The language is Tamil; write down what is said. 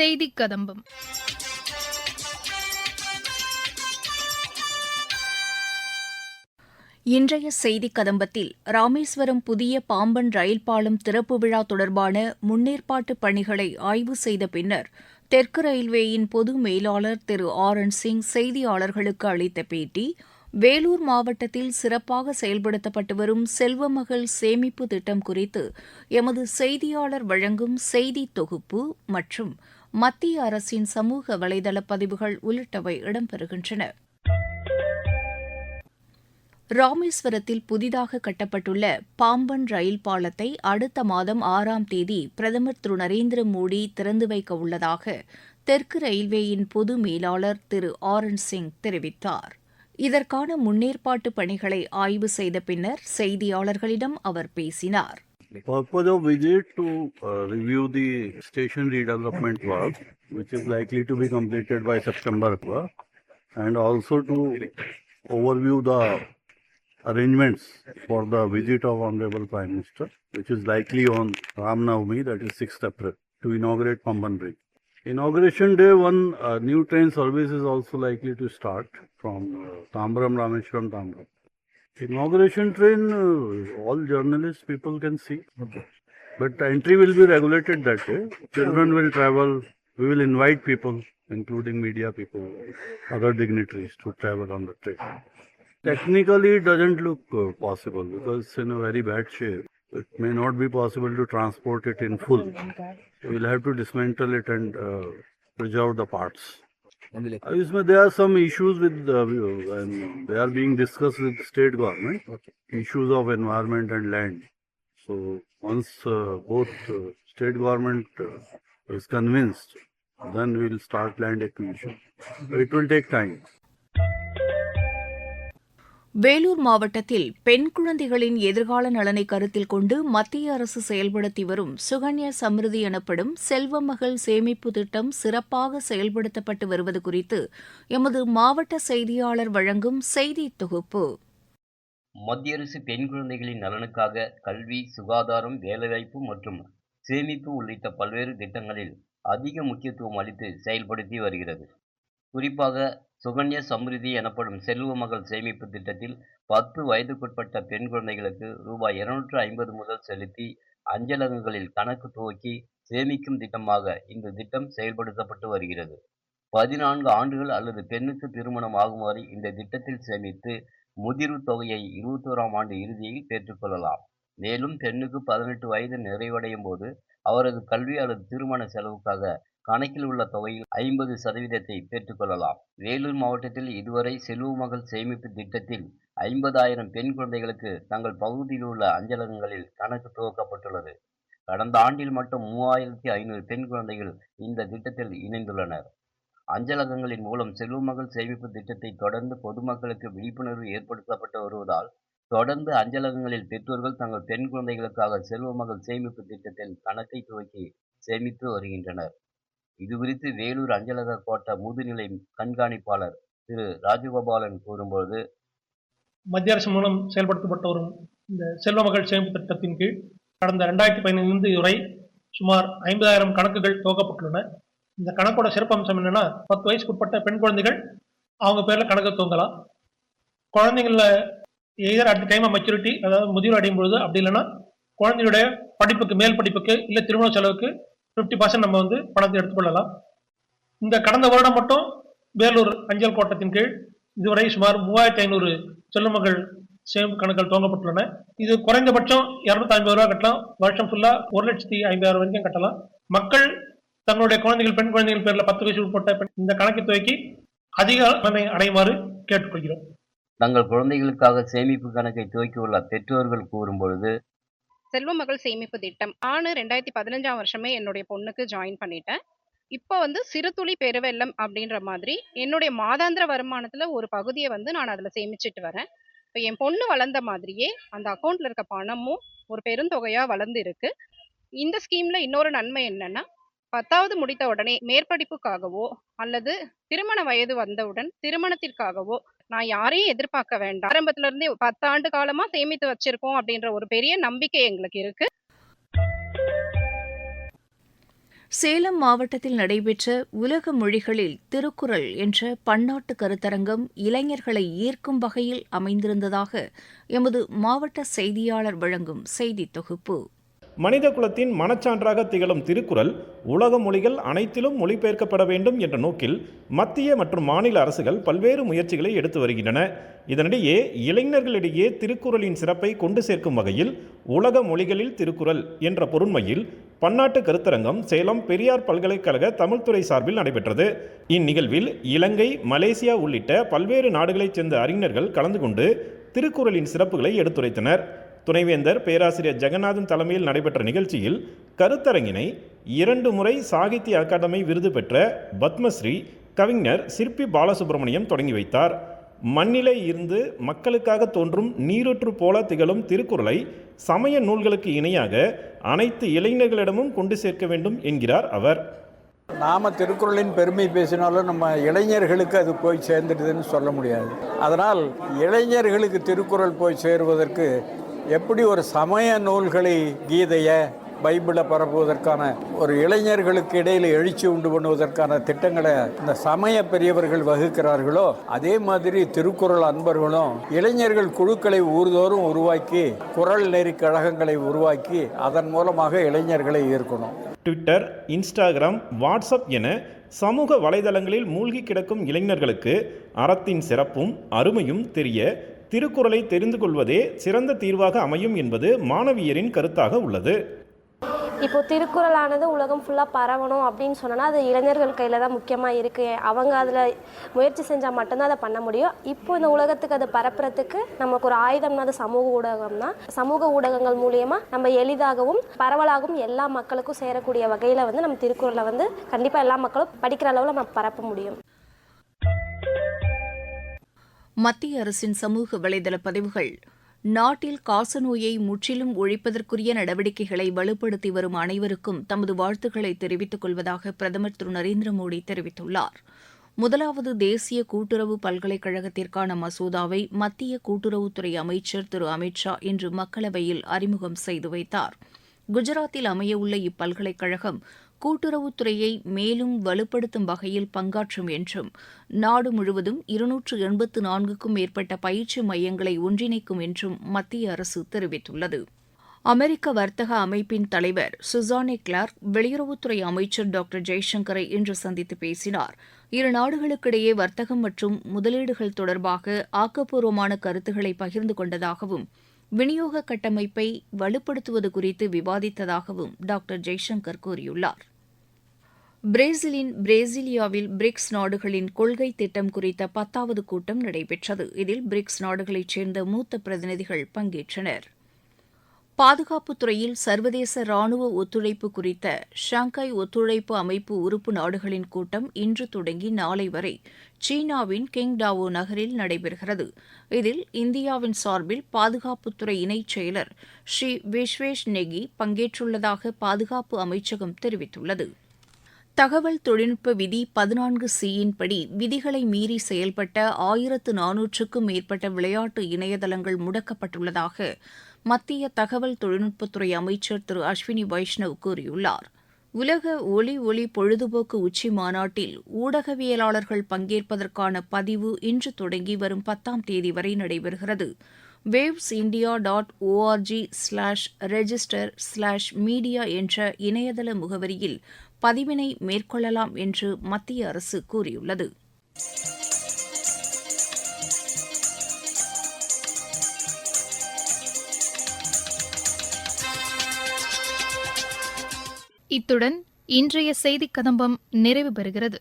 செய்தி கதம்பம் இன்றைய செய்திக் கதம்பத்தில் ராமேஸ்வரம் புதிய பாம்பன் ரயில் பாலம் திறப்பு விழா தொடர்பான முன்னேற்பாட்டு பணிகளை ஆய்வு செய்த பின்னர் தெற்கு ரயில்வேயின் பொது மேலாளர் திரு ஆர் என் சிங் செய்தியாளர்களுக்கு அளித்த பேட்டி வேலூர் மாவட்டத்தில் சிறப்பாக செயல்படுத்தப்பட்டு வரும் செல்வமகள் சேமிப்பு திட்டம் குறித்து எமது செய்தியாளர் வழங்கும் செய்தி தொகுப்பு மற்றும் மத்திய அரசின் சமூக வலைதள பதிவுகள் உள்ளிட்டவை இடம்பெறுகின்றன. ராமேஸ்வரத்தில் புதிதாக கட்டப்பட்டுள்ள பாம்பன் ரயில் பாலத்தை அடுத்த மாதம் ஆறாம் தேதி பிரதமர் திரு நரேந்திர மோடி திறந்து வைக்க உள்ளதாக தெற்கு ரயில்வேயின் பொது மேலாளர் திரு ஆரன் சிங் தெரிவித்தார். இதற்கான முன்னேற்பாட்டு பணிகளை ஆய்வு செய்த பின்னர் செய்தியாளர்களிடம் அவர் பேசினார். Purpose of visit to uh, review the station redevelopment work, which is likely to be completed by September, and also to overview the arrangements for the visit of Honorable Prime Minister, which is likely on Ram Navami, that is 6th April, to inaugurate Pamban Bridge. Inauguration day, one uh, new train service is also likely to start from uh, Tambram, Rameshwaram, Tambram. Inauguration train, uh, all journalists, people can see. But entry will be regulated that way. Children will travel. We will invite people, including media people, other dignitaries, to travel on the train. Technically, it doesn't look uh, possible because it's in a very bad shape. It may not be possible to transport it in full. We'll have to dismantle it and uh, preserve the parts. Ismail, there are some issues with uh, and they are being discussed with state government. Okay. Issues of environment and land. So once uh, both uh, state government uh, is convinced, then we will start land acquisition. It will take time. Vellore மாவட்டத்தில் பெண் குழந்தைகளின் எதிர்கால நலனை கருத்தில் கொண்டு மத்திய அரசு செயல்படுத்தி வரும் சுகன்யா சமிருதி எனப்படும் செல்வமகள் சேமிப்பு திட்டம் சிறப்பாக செயல்படுத்தப்பட்டு வருவது குறித்து எமது மாவட்ட செய்தியாளர் வழங்கும் செய்தி தொகுப்பு. மத்திய அரசு பெண் குழந்தைகளின் நலனுக்காக கல்வி சுகாதாரம் வேலைவாய்ப்பு மற்றும் சேமிப்பு உள்ளிட்ட பல்வேறு திட்டங்களில் அதிக முக்கியத்துவம் அளித்து செயல்படுத்தி வருகிறது. குறிப்பாக சுகன்யா சம்ரிதி எனப்படும் செல்வ மகள் சேமிப்பு திட்டத்தில் பத்து வயதுக்குட்பட்ட பெண் குழந்தைகளுக்கு ரூபாய் இருநூற்று ஐம்பது முதல் செலுத்தி அஞ்சலகங்களில் கணக்கு துவக்கி சேமிக்கும் திட்டமாக இந்த திட்டம் செயல்படுத்தப்பட்டு வருகிறது. பதினான்கு ஆண்டுகள் அல்லது பெண்ணுக்கு திருமணம் ஆகுமாறு இந்த திட்டத்தில் சேமித்து முதிர்வு தொகையை இருபத்தோராம் ஆண்டு இறுதியில் பெற்றுக்கொள்ளலாம். மேலும் பெண்ணுக்கு பதினெட்டு வயது நிறைவடையும் போது அவரது கல்வி அல்லது திருமண செலவுக்காக கணக்கில் உள்ள தொகையில் ஐம்பது சதவீதத்தை பெற்றுக்கொள்ளலாம் வேலூர் மாவட்டத்தில் இதுவரை செல்வ மகள் சேமிப்பு திட்டத்தில் ஐம்பதாயிரம் பெண் குழந்தைகளுக்கு தங்கள் பகுதியில் உள்ள அஞ்சலகங்களில் கணக்கு துவக்கப்பட்டுள்ளது. கடந்த ஆண்டில் மட்டும் மூவாயிரத்தி ஐநூறு பெண் குழந்தைகள் இந்த திட்டத்தில் இணைந்துள்ளனர். அஞ்சலகங்களின் மூலம் செல்வமகள் சேமிப்பு திட்டத்தை தொடர்ந்து பொதுமக்களுக்கு விழிப்புணர்வு ஏற்படுத்தப்பட்டு வருவதால் தொடர்ந்து அஞ்சலகங்களில் பெற்றோர்கள் தங்கள் பெண் குழந்தைகளுக்காக செல்வமகள் சேமிப்பு திட்டத்தில் கணக்கை துவக்கி சேமித்து வருகின்றனர். இதுகுறித்து வேலூர் அஞ்சலக கோட்ட முதுநிலை கண்காணிப்பாளர் திரு ராஜகோபாலன் கூறும்போது மத்திய அரசு மூலம் செயல்படுத்தப்பட்டு வரும் இந்த செல்வ மகள் சேமிப்பு திட்டத்தின் கீழ் கடந்த ரெண்டாயிரத்தி பதினைந்து வரை சுமார் ஐம்பதாயிரம் கணக்குகள் துவக்கப்பட்டுள்ளன. இந்த கணக்கோட சிறப்பம்சம் என்னென்னா பத்து வயசுக்கு உட்பட்ட பெண் குழந்தைகள் அவங்க பேரில் கணக்கு துவங்கலாம். குழந்தைங்கள எய்தர் அட் டைம் மெச்சூரிட்டி அதாவது முதியோர் அடையும் பொழுது அப்படி இல்லைன்னா குழந்தையுடைய படிப்புக்கு மேல் படிப்புக்கு இல்லை திருமண செலவுக்கு ஃபிஃப்டி பர்சன்ட் நம்ம வந்து பணத்தை எடுத்துக்கொள்ளலாம். இந்த கடந்த வருடம் மட்டும் வேலூர் அஞ்சல் கோட்டத்தின் கீழ் இதுவரை சுமார் மூவாயிரத்தி ஐநூறு செல்லுமகள் சேமிப்பு கணக்குகள் துவங்கப்பட்டுள்ளன. இது குறைந்தபட்சம் இரநூத்தி ஐம்பது ரூபா கட்டலாம். வருஷம் ஃபுல்லா ஒரு லட்சத்தி ஐம்பதாயிரம் வரைக்கும் கட்டலாம். மக்கள் தங்களுடைய குழந்தைகள் பெண் குழந்தைகள் பேரில் பத்து வயசு உட்பட்ட பெண் இந்த கணக்கை துவக்கி அதிக நன்மை அடையுமாறு கேட்டுக்கொள்கிறோம். தங்கள் குழந்தைகளுக்காக சேமிப்பு கணக்கை துவக்கியுள்ள பெற்றோர்கள் கூறும் பொழுது செல்வ மகள் சேமிப்பு திட்டம். நானு ரெண்டாயிரத்தி பதினஞ்சாம் வருஷமே என்னுடைய பொண்ணுக்கு ஜாயின் பண்ணிட்டேன். இப்போ வந்து சிறுதுளி பெருவெள்ளம் அப்படின்ற மாதிரி என்னுடைய மாதாந்திர வருமானத்தில் ஒரு பகுதியை வந்து நான் அதில் சேமிச்சிட்டு வரேன். இப்போ என் பொண்ணு வளர்ந்த மாதிரியே அந்த அக்கௌண்ட்ல இருக்க பணமும் ஒரு பெருந்தொகையாக வளர்ந்து இருக்கு. இந்த ஸ்கீம்ல இன்னொரு நன்மை என்னன்னா பத்தாவது முடித்த உடனே மேற்படிப்புக்காகவோ அல்லது திருமண வயது வந்தவுடன் திருமணத்திற்காகவோ நான் யாரையும் எதிர்பார்க்க வேண்டாம். ஆரம்பத்துல இருந்தே பத்தாண்டு காலமா சேமித்து வச்சிருக்கோம் அப்படின்ற ஒரு பெரிய நம்பிக்கை எங்களுக்கு இருக்கு. சேலம் மாவட்டத்தில் நடைபெற்ற உலக மொழிகளில் திருக்குறள் என்ற பன்னாட்டு கருத்தரங்கம் இளைஞர்களை ஈர்க்கும் வகையில் அமைந்திருந்ததாக எமது மாவட்ட செய்தியாளர் வழங்கும் செய்தித் தொகுப்பு. மனித குலத்தின் மனச்சான்றாக திகழும் திருக்குறள் உலக மொழிகள் அனைத்திலும் மொழிபெயர்க்கப்பட வேண்டும் என்ற நோக்கில் மத்திய மற்றும் மாநில அரசுகள் பல்வேறு முயற்சிகளை எடுத்து வருகின்றன. இதனிடையே இளைஞர்களிடையே திருக்குறளின் சிறப்பை கொண்டு சேர்க்கும் வகையில் உலக மொழிகளில் திருக்குறள் என்ற பொருண்மையில் பன்னாட்டு கருத்தரங்கம் சேலம் பெரியார் பல்கலைக்கழக தமிழ்துறை சார்பில் நடைபெற்றது. இந்நிகழ்வில் இலங்கை மலேசியா உள்ளிட்ட பல்வேறு நாடுகளைச் சேர்ந்த அறிஞர்கள் கலந்து கொண்டு திருக்குறளின் சிறப்புகளை எடுத்துரைத்தனர். துணைவேந்தர் பேராசிரியர் ஜெகநாதன் தலைமையில் நடைபெற்ற நிகழ்ச்சியில் கருத்தரங்கினை இரண்டு முறை சாகித்ய அகாடமி விருது பெற்ற பத்மஸ்ரீ கவிஞர் சிற்பி பாலசுப்ரமணியம் தொடங்கி வைத்தார். மண்ணிலே இருந்து மக்களுக்காக தோன்றும் நீரூற்று போல திகழும் திருக்குறளை சமய நூல்களுக்கு இணையாக அனைத்து இளைஞர்களிடமும் கொண்டு சேர்க்க வேண்டும் என்கிறார் அவர். நாம திருக்குறளின் பெருமை பேசினாலும் நம்ம இளைஞர்களுக்கு அது போய் சேர்ந்துடுதுன்னு சொல்ல முடியாது. அதனால் இளைஞர்களுக்கு திருக்குறள் போய் சேருவதற்கு எப்படி ஒரு சமய நூல்களை கீதையை பைபிளை பரப்புவதற்கான ஒரு இளைஞர்களுக்கு இடையில் எழுச்சி உண்டு பண்ணுவதற்கான திட்டங்களை இந்த சமய பெரியவர்கள் வகுக்கிறார்களோ அதே மாதிரி திருக்குறள் அன்பர்களும் இளைஞர்கள் குழுக்களை ஊர்தோறும் உருவாக்கி குரல் நெறி கழகங்களை உருவாக்கி அதன் மூலமாக இளைஞர்களை ஈர்க்கணும். ட்விட்டர் இன்ஸ்டாகிராம் வாட்ஸ்அப் என சமூக வலைதளங்களில் மூழ்கி கிடக்கும் இளைஞர்களுக்கு அறத்தின் சிறப்பும் அருமையும் தெரிய திருக்குறளை தெரிந்து கொள்வதே சிறந்த தீர்வாக அமையும் என்பது மாணவியரின் கருத்தாக உள்ளது. இப்போ திருக்குறளானது உலகம் ஃபுல்லாக பரவணும் அப்படின்னு சொன்னால் அது இளைஞர்கள் கையில் தான் முக்கியமாக இருக்குது அவங்க அதில் முயற்சி செஞ்சால் மட்டும்தான் அதை பண்ண முடியும். இப்போ இந்த உலகத்துக்கு அது பரப்புறதுக்கு நமக்கு ஒரு ஆயுதம்னா அது சமூக ஊடகம் தான் சமூக ஊடகங்கள் மூலியமாக நம்ம எளிதாகவும் பரவலாகவும் எல்லா மக்களுக்கும் சேரக்கூடிய வகையில் வந்து நம்ம திருக்குறளை வந்து கண்டிப்பாக எல்லா மக்களும் படிக்கிற அளவில் நம்ம பரப்ப முடியும். மத்திய அரசின் சமூக வலைதள பதிவுகள் நாட்டில் காசநோயை முற்றிலும் ஒழிப்பதற்குரிய நடவடிக்கைகளை வலுப்படுத்தி வரும் அனைவருக்கும் தமது வாழ்த்துக்களை தெரிவித்துக் கொள்வதாக பிரதமர் திரு. நரேந்திர மோடி தெரிவித்துள்ளார். முதலாவது தேசிய கூட்டுறவு பல்கலைக்கழகத்திற்கான மசோதாவை மத்திய கூட்டுறவுத்துறை அமைச்சர் திரு. அமித்ஷா இன்று மக்களவையில் அறிமுகம் செய்து வைத்தார். குஜராத்தில் அமையவுள்ள இப்பல்கலைக்கழகம் கூட்டுறவுத்துறையை மேலும் வலுப்படுத்தும் வகையில் பங்காற்றும் என்றும் நாடு முழுவதும் இருநூற்று எண்பத்து நான்குக்கும் மேற்பட்ட பயிற்சி மையங்களை ஒன்றிணைக்கும் என்றும் மத்திய அரசு தெரிவித்துள்ளது. அமெரிக்க வர்த்தக அமைப்பின் தலைவர் சுசானே கிளார்க் வெளியுறவுத்துறை அமைச்சர் டாக்டர் ஜெய்சங்கரை இன்று சந்தித்து பேசினார். இரு நாடுகளுக்கிடையே வர்த்தகம் மற்றும் முதலீடுகள் தொடர்பாக ஆக்கப்பூர்வமான கருத்துக்களை பகிர்ந்து கொண்டதாகவும் விநியோக கட்டமைப்பை வலுப்படுத்துவது குறித்து விவாதித்ததாகவும் டாக்டர் ஜெய்சங்கர் கூறியுள்ளார். பிரேசிலின் பிரேசிலியாவில் பிரிக்ஸ் நாடுகளின் கொள்கை திட்டம் குறித்த பத்தாவது கூட்டம் நடைபெற்றது. இதில் பிரிக்ஸ் நாடுகளைச் சேர்ந்த மூத்த பிரதிநிதிகள் பங்கேற்றனர். பாதுகாப்புத் துறையில் சர்வதேச ராணுவ ஒத்துழைப்பு குறித்த ஷாங்காய் ஒத்துழைப்பு அமைப்பு உறுப்பு நாடுகளின் கூட்டம் இன்று தொடங்கி நாளை வரை சீனாவின் கிங்டாவோ நகரில் நடைபெறுகிறது. இதில் இந்தியாவின் சார்பில் பாதுகாப்புத்துறை இணைச் செயலர் ஸ்ரீ விஸ்வேஷ் நெகி பங்கேற்றுள்ளதாக பாதுகாப்பு அமைச்சகம் தெரிவித்துள்ளது. தகவல் தொழில்நுட்ப விதி பதினான்கு சியின்படி விதிகளை மீறி செயல்பட்ட ஆயிரத்து நானூற்றுக்கும் மேற்பட்ட விளையாட்டு இணையதளங்கள் முடக்கப்பட்டுள்ளதாக மத்திய தகவல் தொழில்நுட்பத்துறை அமைச்சர் திரு அஸ்வினி வைஷ்ணவ் கூறியுள்ளார். உலக ஒலி ஒளி பொழுதுபோக்கு உச்சி மாநாட்டில் ஊடகவியலாளர்கள் பங்கேற்பதற்கான பதிவு இன்று தொடங்கி வரும் பத்தாம் தேதி வரை நடைபெறுகிறது. Waves India dot ORG slash register slash media என்ற இணையதள முகவரியில் பதிவினை மேற்கொள்ளலாம் என்று மத்திய அரசு கூறியுள்ளது. இத்துடன் இன்றைய செய்திக் கதம்பம் நிறைவு பெறுகிறது.